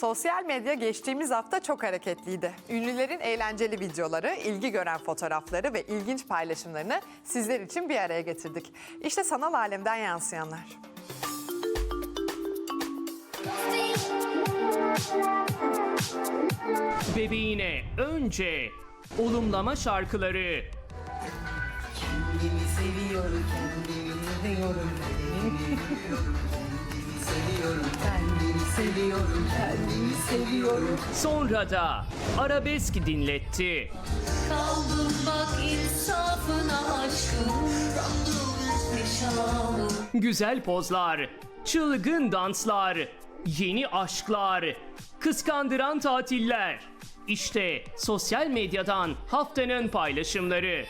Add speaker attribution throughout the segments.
Speaker 1: Sosyal medya geçtiğimiz hafta çok hareketliydi. Ünlülerin eğlenceli videoları, ilgi gören fotoğrafları ve ilginç paylaşımlarını sizler için bir araya getirdik. İşte sanal alemden yansıyanlar.
Speaker 2: Bebeğine önce olumlama şarkıları,
Speaker 3: Kendimi seviyorum, kendimi seviyorum, kendimi seviyorum, kendimi seviyorum, kendimi seviyorum.
Speaker 2: sonra da arabesk dinletti.
Speaker 4: Kaldım bak insafına aşkım Nişanım
Speaker 2: Güzel pozlar, çılgın danslar, yeni aşklar, kıskandıran tatiller. İşte sosyal medyadan haftanın paylaşımları.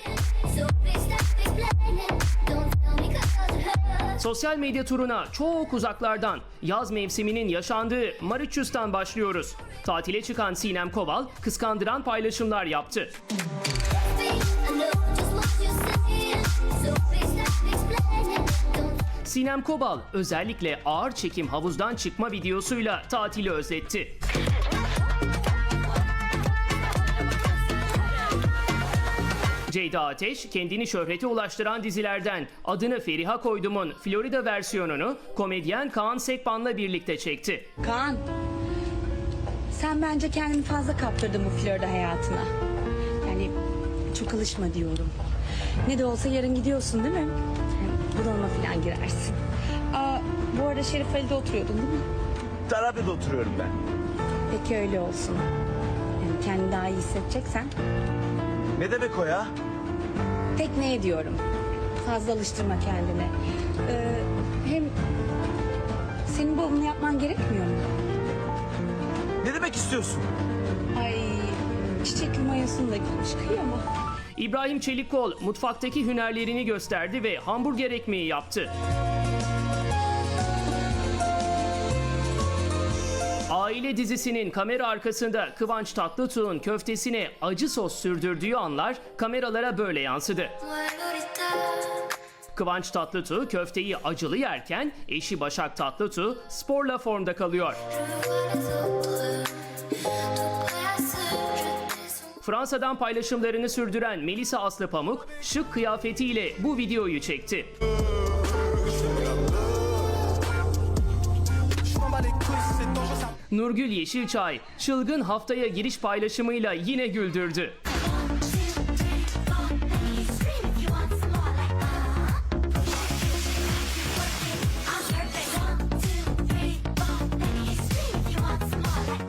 Speaker 2: Sosyal medya turuna çok uzaklardan yaz mevsiminin yaşandığı Mauritius'tan başlıyoruz. Tatile çıkan Sinem Koval kıskandıran paylaşımlar yaptı. Sinem Kobal özellikle ağır çekim havuzdan çıkma videosuyla tatili özletti. Ceyda Ateş kendini şöhrete ulaştıran dizilerden adını Feriha Koydum'un Florida versiyonunu komedyen Kaan Sekban'la birlikte çekti.
Speaker 5: Kaan, sen bence kendini fazla kaptırdın bu Florida hayatına. Yani çok alışma diyorum. Ne de olsa yarın gidiyorsun değil mi? Bunalıma falan girersin. Aa, bu arada Şerif Ali'de oturuyordun değil mi?
Speaker 6: Tarabya'da oturuyorum ben.
Speaker 5: Peki öyle olsun. Yani kendini daha iyi hissedeceksen.
Speaker 6: Ne demek o ya?
Speaker 5: Tekneye diyorum. Fazla alıştırma kendini. Ee, hem senin bunu yapman gerekmiyor mu?
Speaker 6: Ne demek istiyorsun?
Speaker 5: Ay çiçekli mayosunu da giymiş kıyamam.
Speaker 2: İbrahim Çelikkol mutfaktaki hünerlerini gösterdi ve hamburger ekmeği yaptı. Aile dizisinin kamera arkasında Kıvanç Tatlıtuğ'un köftesine acı sos sürdürdüğü anlar kameralara böyle yansıdı. Kıvanç Tatlıtuğ köfteyi acılı yerken eşi Başak Tatlıtuğ sporla formda kalıyor. Fransa'dan paylaşımlarını sürdüren Melisa Aslı Pamuk şık kıyafetiyle bu videoyu çekti. Nurgül Yeşilçay çılgın haftaya giriş paylaşımıyla yine güldürdü.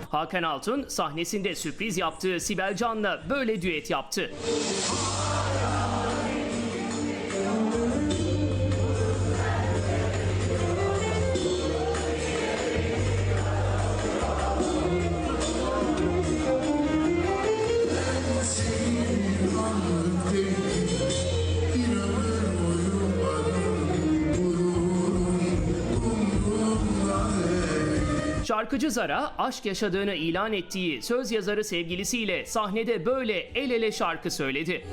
Speaker 2: Hakan Altun sahnesinde sürpriz yaptığı Sibel Can'la böyle düet yaptı. Şarkıcı Zara aşk yaşadığını ilan ettiği söz yazarı sevgilisiyle sahnede böyle el ele şarkı söyledi.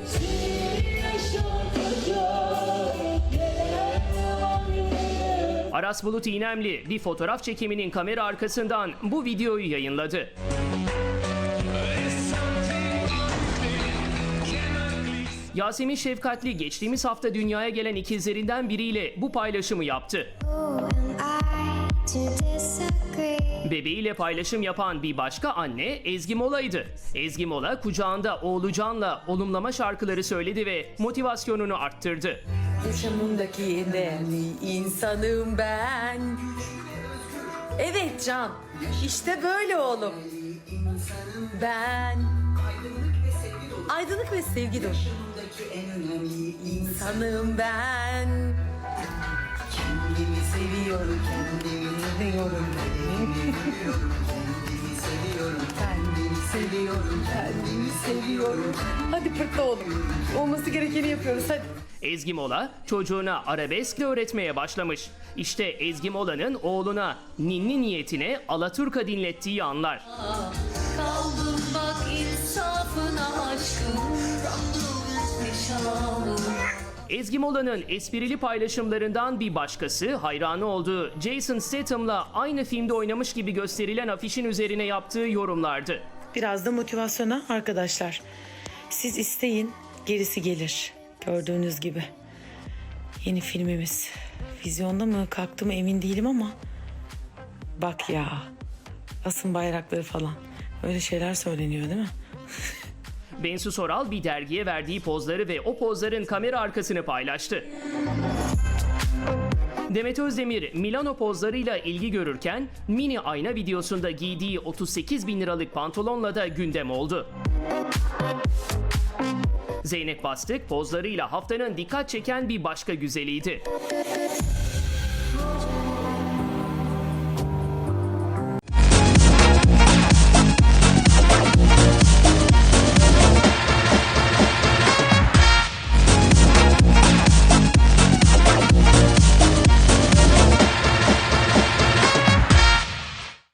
Speaker 2: Aras Bulut İynemli bir fotoğraf çekiminin kamera arkasından bu videoyu yayınladı. Yasemin Şefkatli geçtiğimiz hafta dünyaya gelen ikizlerinden biriyle bu paylaşımı yaptı. Bebeğiyle paylaşım yapan bir başka anne Ezgi Mola'ydı. Ezgi Mola kucağında oğlu Can'la olumlama şarkıları söyledi ve motivasyonunu arttırdı.
Speaker 3: Yaşamımdaki en değerli insanım ben. Evet Can, işte böyle oğlum. Ben aydınlık ve sevgi dolu. insanım ben. Kendimi seviyorum, kendimi seviyorum, kendimi seviyorum, kendimi seviyorum, kendimi seviyorum, kendimi seviyorum. Hadi pırtla oğlum. Olması gerekeni yapıyoruz hadi.
Speaker 2: Ezgi Mola çocuğuna arabeskle öğretmeye başlamış. İşte Ezgi Mola'nın oğluna ninni niyetine Alaturka dinlettiği anlar.
Speaker 4: Kaldım bak insafına aşkım Nişanım
Speaker 2: Ezgi Mola'nın esprili paylaşımlarından bir başkası hayranı olduğu Jason Statham'la aynı filmde oynamış gibi gösterilen afişin üzerine yaptığı yorumlardı.
Speaker 7: Biraz da motivasyona arkadaşlar. Siz isteyin, gerisi gelir. Gördüğünüz gibi. Yeni filmimiz. Vizyonda mı kalktı mı emin değilim ama. Bak ya. Asın bayrakları falan. Öyle şeyler söyleniyor değil mi?
Speaker 2: Bensu Soral bir dergiye verdiği pozları ve o pozların kamera arkasını paylaştı. Demet Özdemir Milano pozlarıyla ilgi görürken mini ayna videosunda giydiği 38 bin liralık pantolonla da gündem oldu. Zeynep Bastık pozlarıyla haftanın dikkat çeken bir başka güzeliydi.